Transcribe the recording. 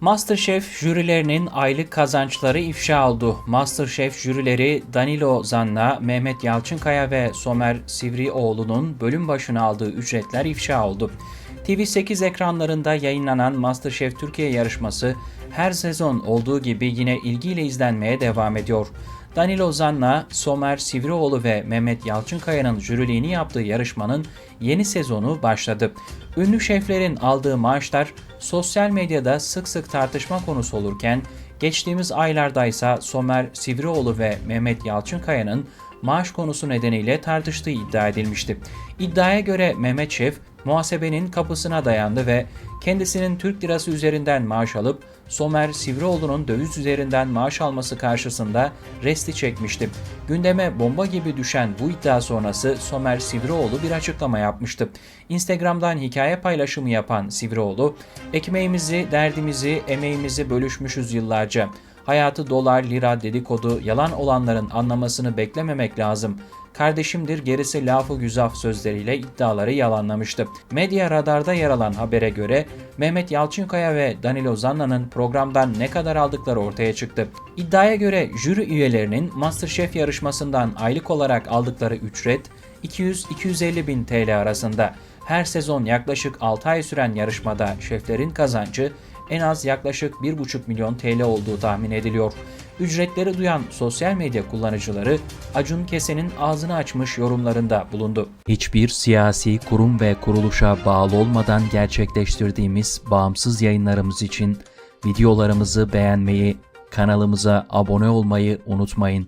Masterchef jürilerinin aylık kazançları ifşa oldu. Masterchef jürileri Danilo Zanna, Mehmet Yalçınkaya ve Somer Sivrioğlu'nun bölüm başına aldığı ücretler ifşa oldu. TV8 ekranlarında yayınlanan Masterchef Türkiye yarışması her sezon olduğu gibi yine ilgiyle izlenmeye devam ediyor. Danilo Zanna, Somer Sivrioğlu ve Mehmet Yalçınkaya'nın jüriliğini yaptığı yarışmanın yeni sezonu başladı. Ünlü şeflerin aldığı maaşlar sosyal medyada sık sık tartışma konusu olurken geçtiğimiz aylarda ise Somer Sivrioğlu ve Mehmet Yalçınkaya'nın maaş konusu nedeniyle tartıştığı iddia edilmişti. İddiaya göre Mehmet Şef muhasebenin kapısına dayandı ve kendisinin Türk lirası üzerinden maaş alıp Somer Sivrioğlu'nun döviz üzerinden maaş alması karşısında resti çekmişti. Gündeme bomba gibi düşen bu iddia sonrası Somer Sivrioğlu bir açıklama yapmıştı. Instagram'dan hikaye paylaşımı yapan Sivrioğlu, ekmeğimizi, derdimizi, emeğimizi bölüşmüşüz yıllarca. Hayatı dolar, lira, dedikodu, yalan olanların anlamasını beklememek lazım. Kardeşimdir gerisi lafı güzaf sözleriyle iddiaları yalanlamıştı. Medya radarda yer alan habere göre Mehmet Yalçınkaya ve Danilo Zanna'nın programdan ne kadar aldıkları ortaya çıktı. İddiaya göre jüri üyelerinin Masterchef yarışmasından aylık olarak aldıkları ücret 200-250 bin TL arasında. Her sezon yaklaşık 6 ay süren yarışmada şeflerin kazancı en az yaklaşık 1,5 milyon TL olduğu tahmin ediliyor. Ücretleri duyan sosyal medya kullanıcıları Acun Kese'nin ağzını açmış yorumlarında bulundu. Hiçbir siyasi kurum ve kuruluşa bağlı olmadan gerçekleştirdiğimiz bağımsız yayınlarımız için videolarımızı beğenmeyi, kanalımıza abone olmayı unutmayın.